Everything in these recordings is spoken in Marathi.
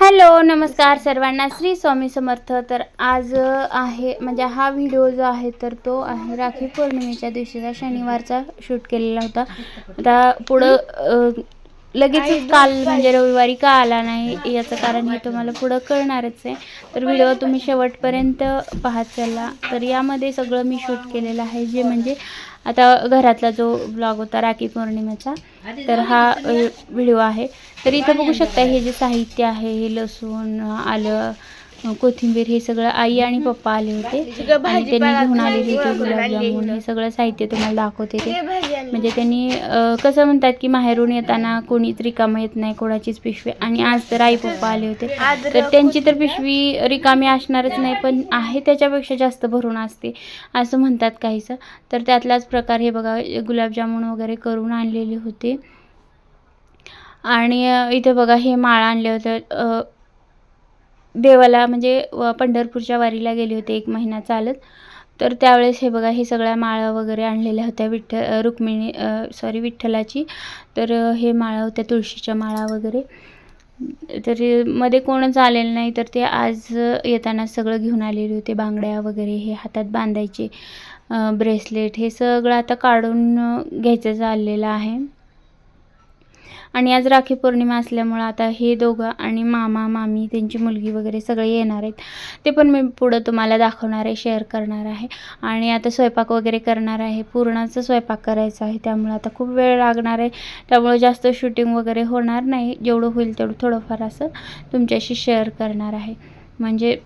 हॅलो नमस्कार सर्वांना. श्री स्वामी समर्थ. तर आज आहे म्हणजे हा व्हिडिओ जो आहे तर तो आहे राखी पौर्णिमेच्या दिवशीचा शनिवारचा शूट केलेला होता. आता पुढं लगेच काल म्हणजे रविवारी का आला नाही याचं कारण हे तुम्हाला पुढं कळणारच आहे. तर व्हिडिओ तुम्ही शेवटपर्यंत पाहत चला. तर यामध्ये सगळं मी शूट केलेलं आहे जे म्हणजे आता घरातला जो ब्लॉग होता राखी पौर्णिमेचा तर हा व्हिडिओ आहे. तर इथं बघू शकता हे जे साहित्य आहे हे लसूण आलं कोथिंबीर हे सगळं आई आणि पप्पा आले होते. आणि त्यांनी घेऊन आलेले होते गुलाबजामुन. हे सगळं साहित्य तुम्हाला दाखवते ते. म्हणजे त्यांनी कसं म्हणतात की माहेरून येताना कोणीच रिकामं येत नाही कोणाचीच पिशवी. आणि आज तर आई पप्पा आले होते. तर त्यांची तर पिशवी रिकामी असणारच नाही पण आहे त्याच्यापेक्षा जास्त भरून असते असं म्हणतात काहीसं. तर त्यातलाच प्रकार हे बघा गुलाबजामुन वगैरे करून आणलेले होते. आणि इथे बघा हे माळा आणले होते. देवाला म्हणजे व पंढरपूरच्या वारीला गेले होते एक महिना चालत. तर त्यावेळेस हे बघा हे सगळ्या माळा वगैरे आणलेल्या होत्या विठ्ठ रुक्मिणी सॉरी विठ्ठलाची. तर हे माळा होत्या तुळशीच्या माळा वगैरे. तर मध्ये कोणच आलेलं नाही तर ते आज येताना सगळं घेऊन आलेले होते बांगड्या वगैरे हे हातात बांधायचे ब्रेसलेट हे सगळं आता काढून घ्यायचं चाललेलं आहे. आणि आज राखी पौर्णिमा असल्यामुळं आता हे दोघं आणि मामा मामी त्यांची मुलगी वगैरे सगळे येणार आहेत. ते पण मी पुढं तुम्हाला दाखवणार आहे शेअर करणार आहे. आणि आता स्वयंपाक वगैरे करणार आहे. पूर्णाचा स्वयंपाक करायचा आहे. त्यामुळे आता खूप वेळ लागणार आहे. त्यामुळे जास्त शूटिंग वगैरे होणार नाही. जेवढं होईल तेवढं थोडंफार असं तुमच्याशी शेअर करणार आहे. म्हणजे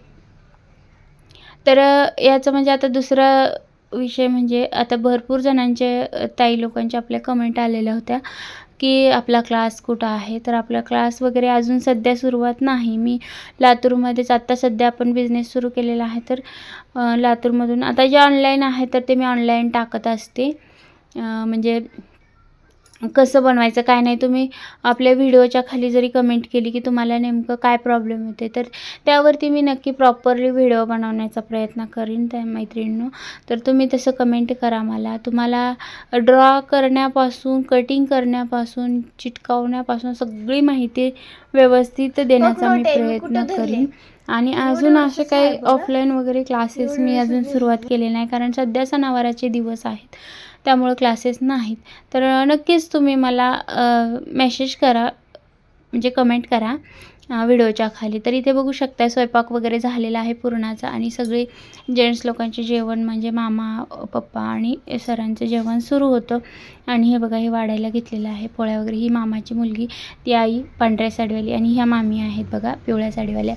तर याचं म्हणजे आता दुसरा विषय म्हणजे आता भरपूर जणांचे ताई लोकांच्या आपल्या कमेंट आलेल्या होत्या. की आपला क्लास कुठं आहे? तर आपला क्लास वगैरे अजून सध्या सुरुवात नाही. मी लातूरमध्येच आत्ता सध्या आपण बिझनेस सुरू केलेला आहे. तर लातूरमधून आता जे ऑनलाईन आहे तर ते मी ऑनलाईन टाकत असते. म्हणजे कसं बनवायचं काय नाही तुम्ही आपल्या व्हिडिओच्या खाली जरी कमेंट केली की तुम्हाला नेमकं काय प्रॉब्लेम होते तर त्यावरती मी नक्की प्रॉपरली व्हिडिओ बनवण्याचा प्रयत्न करीन त्या मैत्रिणींनो. तर तुम्ही तसं कमेंट करा मला. तुम्हाला ड्रॉ करण्यापासून कटिंग करण्यापासून चिटकावण्यापासून सगळी माहिती व्यवस्थित देण्याचा मी प्रयत्न करीन. आणि अजून असे काही ऑफलाईन वगैरे क्लासेस मी अजून सुरुवात केले नाही कारण सध्या सणावाराचे दिवस आहेत. त्यामुळं क्लासेस नाहीत. तर नक्कीच तुम्ही मला मेसेज करा म्हणजे कमेंट करा व्हिडिओच्या खाली. तर इथे बघू शकता स्वयंपाक वगैरे झालेला आहे पूर्णाचा आणि सगळे जेंट्स लोकांचे जेवण म्हणजे मामा पप्पा आणि सरांचं जेवण सुरू होतं. आणि हे बघा हे वाढायला घेतलेलं आहे. पोळ्या वगैरे ही मामाची मुलगी ती आई पांढऱ्या साडीवाली आणि ह्या मामी आहेत बघा पिवळ्या साडीवाल्या.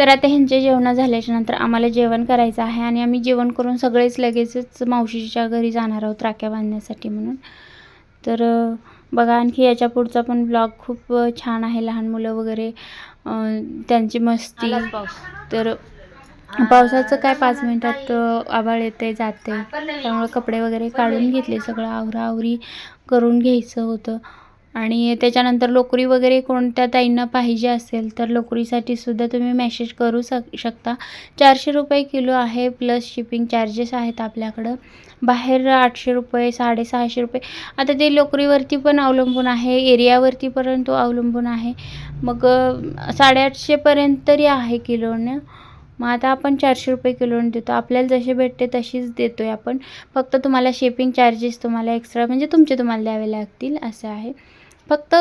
तर आता ह्यांचे जेवण झाल्याच्यानंतर आम्हाला जेवण करायचं आहे आणि आम्ही जेवण करून सगळेच लगेचच मावशीच्या घरी जाणार आहोत राख्या बांधण्यासाठी म्हणून. तर बघा आणखी याच्या पुढचा पण ब्लॉग खूप छान आहे. लहान मुलं वगैरे त्यांची मस्ती. तर पावसाचं काय पाच मिनिटात अ, आभाळ येते जाते. त्यामुळे कपडे वगैरे काढून घेतले. सगळं आवराआवरी करून घ्यायचं होतं. आणि त्याच्यानंतर लोकरी वगैरे कोणत्या ताईंना पाहिजे असेल तर लोकरीसाठी सुद्धा तुम्ही मेसेज करू शक शकता. चारशे रुपये किलो आहे प्लस शिपिंग चार्जेस आहेत आपल्याकडं. बाहेर आठशे रुपये साडेसहाशे रुपये. आता ते लोकरीवरती पण अवलंबून आहे एरियावरती पण तो अवलंबून आहे. मग साडेआठशेपर्यंत तरी आहे किलोनं. मग आता आपण चारशे रुपये किलोने देतो. आपल्याला जसे भेटते तशीच देतो आहे आपण. फक्त तुम्हाला शेपिंग चार्जेस तुम्हाला एक्स्ट्रा म्हणजे तुमचे तुम्हाला द्यावे लागतील असं आहे. फक्त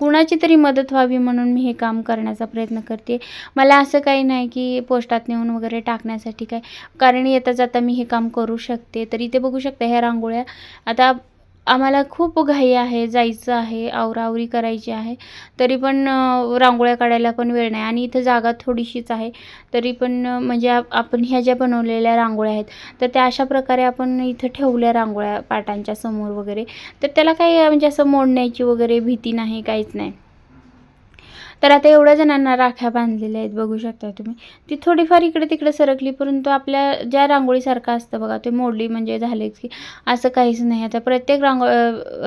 कुणाची तरी मदत व्हावी म्हणून मी हे काम करण्याचा प्रयत्न करते. मला असं काही नाही की पोस्टात नेऊन वगैरे टाकण्यासाठी काय. कारण येता जाता मी हे काम करू शकते. तर इथे बघू शकता ह्या रांगोळ्या. आता आम्हाला खूप घाई आहे जायचं आहे आवराआवरी करायची आहे. तरी पण रांगोळ्या काढायला पण वेळ नाही आणि इथं जागा थोडीशीच आहे. तरी पण म्हणजे आप- आपण ह्या ज्या बनवलेल्या रांगोळ्या आहेत तर त्या अशा प्रकारे आपण इथं ठेवल्या रांगोळ्या पाटांच्या समोर वगैरे. तर त्याला काही म्हणजे असं मोडण्याची वगैरे भीती नाही काहीच नाही. तर आता एवढ्या जणांना राख्या बांधलेल्या आहेत बघू शकता तुम्ही. ती थोडीफार इकडे तिकडे सरकली परंतु आपल्या ज्या रांगोळीसारखं असतं बघा ते मोडली म्हणजे झाले की असं काहीच नाही. आता प्रत्येक रांगो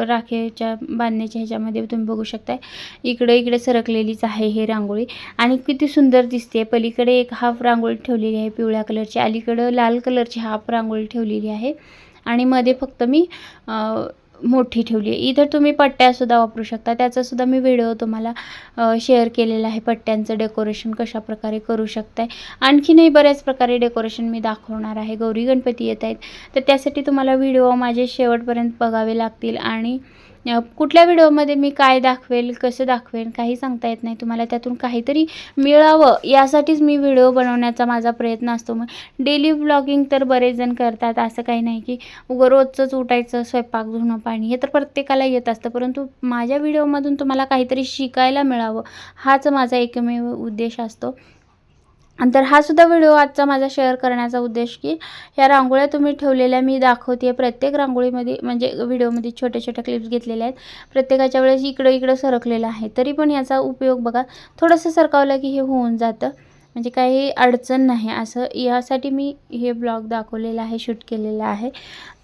राखेच्या बांधण्याच्या ह्याच्यामध्ये तुम्ही बघू शकताय इकडे इकडे सरकलेलीच आहे हे रांगोळी. आणि किती सुंदर दिसते पलीकडे एक हाफ रांगोळी ठेवलेली आहे पिवळ्या कलरची. अलीकडं लाल कलरची हाफ रांगोळी ठेवलेली आहे. आणि मध्ये फक्त मी मोठी ठेवली आहे. इथं तुम्ही पट्ट्यासुद्धा वापरू शकता. त्याचासुद्धा मी व्हिडिओ तुम्हाला शेअर केलेला आहे. पट्ट्यांचं डेकोरेशन कशाप्रकारे करू शकताय. आणखीनही बऱ्याच प्रकारे डेकोरेशन मी दाखवणार आहे. गौरी गणपती येत आहेत तर त्यासाठी तुम्हाला व्हिडिओ माझे शेवटपर्यंत बघावे लागतील. आणि कुठल्या व्हिडिओमध्ये मी काय दाखवेल कसं दाखवेल काही सांगता येत नाही. तुम्हाला त्यातून काहीतरी मिळावं. यासाठीच मी व्हिडिओ बनवण्याचा माझा प्रयत्न असतो. मग डेली ब्लॉगिंग तर बरेच जण करतात. असं काही नाही की उगं रोजचंच उठायचं स्वयंपाक धुणं पाणी हे तर प्रत्येकाला येत असतं. परंतु माझ्या व्हिडिओमधून तुम्हाला काहीतरी शिकायला मिळावं हाच माझा एकमेव उद्देश असतो. तर हा सुद्धा व्हिडिओ आजचा माझा शेअर करण्याचा उद्देश की ह्या रांगोळ्या तुम्ही ठेवलेल्या मी दाखवते प्रत्येक रांगोळीमध्ये म्हणजे व्हिडिओमध्ये छोट्या छोट्या क्लिप्स घेतलेल्या आहेत. प्रत्येकाच्या वेळेस इकडं इकडं सरकलेलं आहे. तरी पण याचा उपयोग बघा थोडंसं सरकावलं की हे होऊन जातं. म्हणजे काही अडचण नाही. असं यासाठी मी हे ब्लॉग दाखवलेला आहे शूट केलेला आहे.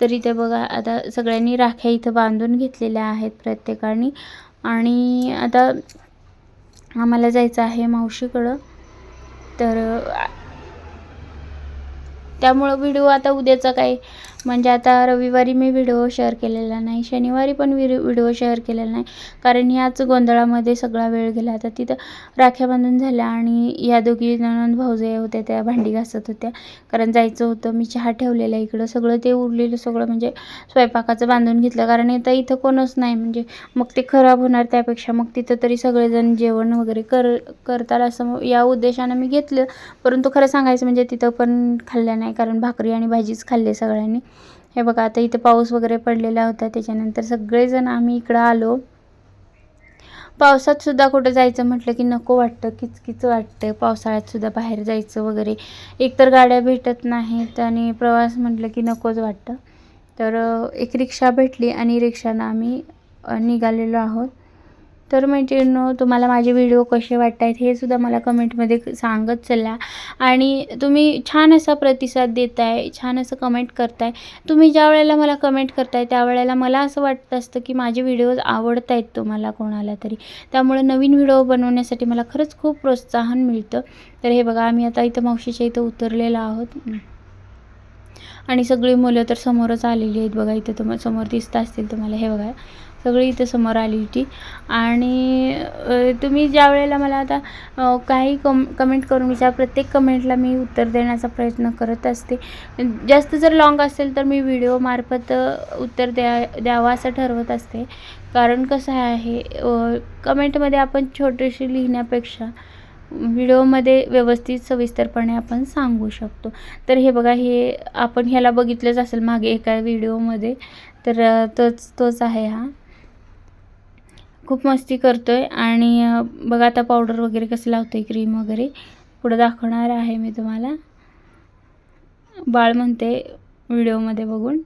तर इथे बघा आता सगळ्यांनी राख्या इथं बांधून घेतलेल्या आहेत प्रत्येकाने. आणि आता आम्हाला जायचं आहे मावशीकडं. तर त्यामुळं व्हिडिओ आता उद्याचा काय म्हणजे आता रविवारी मी व्हिडिओ शेअर केलेला नाही शनिवारी पण व्हिडिओ व्हिडिओ शेअर केलेला नाही. कारण याच गोंधळामध्ये सगळा वेळ गेला. आता तिथं राख्या बांधून झाल्या आणि या दोघी नणंद भाऊजे होत्या त्या भांडी घासत होत्या. कारण जायचं होतं मी चहा ठेवलेला इकडं. सगळं ते उरलेलं सगळं म्हणजे स्वयंपाकाचं बांधून घेतलं. कारण आता इथं कोणच नाही. म्हणजे मग ते खराब होणार त्यापेक्षा मग तिथं तरी सगळेजण जेवण वगैरे कर करतात असं या उद्देशानं मी घेतलं. परंतु खरं सांगायचं म्हणजे तिथं पण खाल्लं नाही. कारण भाकरी आणि भाजीच खाल्ली सगळ्यांनी. हे बघा आता इथं पाऊस वगैरे पडलेला होता त्याच्यानंतर सगळेजण आम्ही इकडं आलो. पावसात सुद्धा कुठं जायचं म्हटलं की नको वाटतं किचकिच वाटतं. पावसाळ्यात सुद्धा बाहेर जायचं वगैरे. एकतर गाड्या भेटत नाहीत आणि प्रवास म्हटलं की नकोच वाटतं. तर एक रिक्षा भेटली आणि रिक्षानं आम्ही निघालेलो आहोत. तर मैत्रिणींनो तुम्हाला माझे व्हिडिओ कसे वाटत आहेत हे सुद्धा मला कमेंटमध्ये सांगत चला. आणि तुम्ही छान असा प्रतिसाद देताय छान असं कमेंट करताय. तुम्ही ज्या वेळेला मला कमेंट करताय त्यावेळेला मला असं वाटत असतं की माझे व्हिडिओज आवडत आहेत तुम्हाला कोणाला तरी. त्यामुळे नवीन व्हिडिओ बनवण्यासाठी मला खरंच खूप प्रोत्साहन मिळतं. तर हे बघा आम्ही आता इथं मावशीच्या इथं उतरलेलो आहोत. आणि सगळी मुलं तर समोरच आलेली आहेत बघा इथं तुम्हाला समोर दिसत असतील तुम्हाला. हे बघा. सगळी इथं समोर आली होती. आणि तुम्ही ज्या वेळेला मला आता काही कम कमेंट करून विचार प्रत्येक कमेंटला मी उत्तर देण्याचा प्रयत्न करत असते. जास्त जर लॉंग असेल तर मी व्हिडिओमार्फत उत्तर द्या द्यावं असं ठरवत असते. कारण कसं आहे कमेंटमध्ये आपण छोटीशी लिहिण्यापेक्षा व्हिडिओमध्ये व्यवस्थित सविस्तरपणे आपण सांगू शकतो. तर हे बघा हे आपण ह्याला बघितलंच असेल मागे एका व्हिडिओमध्ये तर तोच तोच आहे हा. खूप मस्ती करतो आहे आणि बघा आता पावडर वगैरे कसं लावतो आहे क्रीम वगैरे. पुढं दाखवणार आहे मी तुम्हाला. बाळ म्हणते व्हिडिओमध्ये बघून.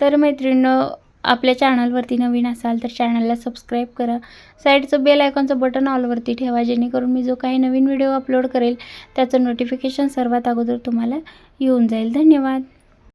तर मैत्रिणींनो आपल्या चॅनलवरती नवीन असाल तर चॅनलला सबस्क्राईब करा. साईडचं बेल आयकॉनचं बटन ऑलवरती ठेवा जेणेकरून मी जो काही नवीन व्हिडिओ अपलोड करेल त्याचं नोटिफिकेशन सर्वात अगोदर तुम्हाला येऊन जाईल. धन्यवाद.